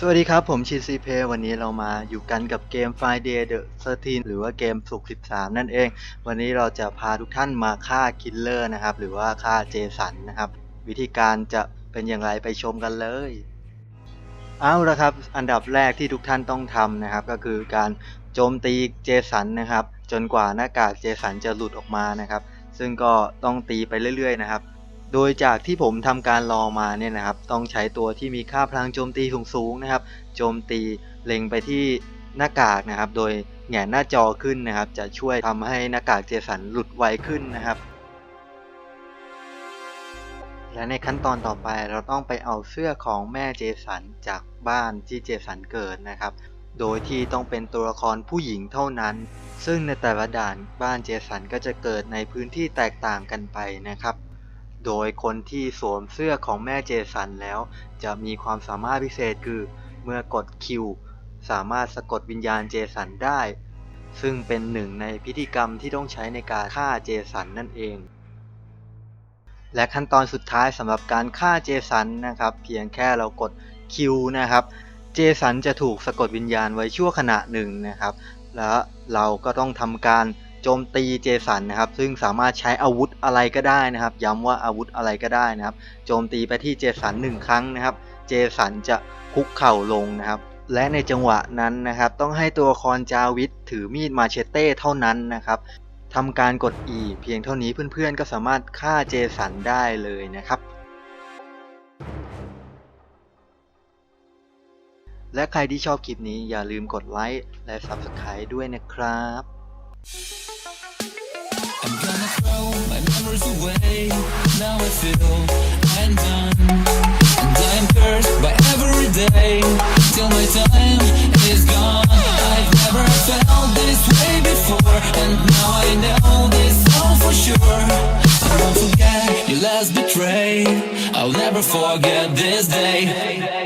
สวัสดีครับ ผมชินซีเพวันนี้เรามาอยู่กันกับเกม Friday the 13 หรือว่าเกมสุก13 นั่นเอง วันนี้เราจะพาทุกท่านมาฆ่าคิลเลอร์นะครับ หรือว่าฆ่าเจสันนะครับ วิธีการจะเป็นอย่างไรไปชมกันเลย เอาละครับ อันดับแรกที่ทุกท่านต้องทำนะครับ ก็คือการโจมตีเจสันนะครับ จนกว่าหน้ากากเจสันจะหลุดออกมานะครับ ซึ่งก็ต้องตีไปเรื่อยๆนะครับ โดยจากที่ผมทำการรองมาเนี่ยนะครับ ต้องใช้ตัวที่มีค่าพลังโจมตีสูงๆนะครับ โจมตีเล็งไปที่หน้ากากนะครับ โดยแหงนหน้าจอขึ้นนะครับ จะช่วยทำให้หน้ากากเจสันหลุดไวขึ้นนะครับ และในขั้นตอนต่อไปเราต้องไปเอาเสื้อของแม่เจสันจากบ้านที่เจสันเกิดนะครับ โดยที่ต้องเป็นตัวละครผู้หญิงเท่านั้น ซึ่งในแต่ละด่านบ้านเจสันก็จะเกิดในพื้นที่แตกต่างกันไปนะครับ โดยคนที่สวมเสื้อของแม่เจสันแล้ว จะมีความสามารถพิเศษคือ เมื่อกดคิวสามารถสะกดวิญญาณเจสันได้ ซึ่งเป็นหนึ่งในพิธีกรรมที่ต้องใช้ในการฆ่าเจสันนั่นเอง และขั้นตอนสุดท้ายสำหรับการฆ่าเจสันนะครับ เพียงแค่เรากดคิวนะครับ เจสันจะถูกสะกดวิญญาณไว้ชั่วขณะหนึ่งนะครับ แล้วเราก็ต้องทำการ จมตีเจสันนะครับ ซึ่งสามารถใช้อาวุธอะไรก็ได้นะครับ ย้ำว่าอาวุธอะไรก็ได้นะครับ โจมตีไปที่เจสันหนึ่งครั้งนะครับ เจสันจะคุกเข่าลงนะครับ และในจังหวะนั้นนะครับ ต้องให้ตัวละครจาวิทถือมีดมาเชเต้เท่านั้นนะครับทำการกด E เพียงเท่านี้เพื่อนๆ ก็สามารถฆ่าเจสันได้เลยนะครับ และใครที่ชอบคลิปนี้อย่าลืมกดไลค์และ Subscribe ด้วยนะครับ memories away. Now I feel I'm done. And I'm cursed by every day. Till my time is gone. I've never felt this way before. And now I know this all for sure. I won't forget your last betray. I'll never forget this day.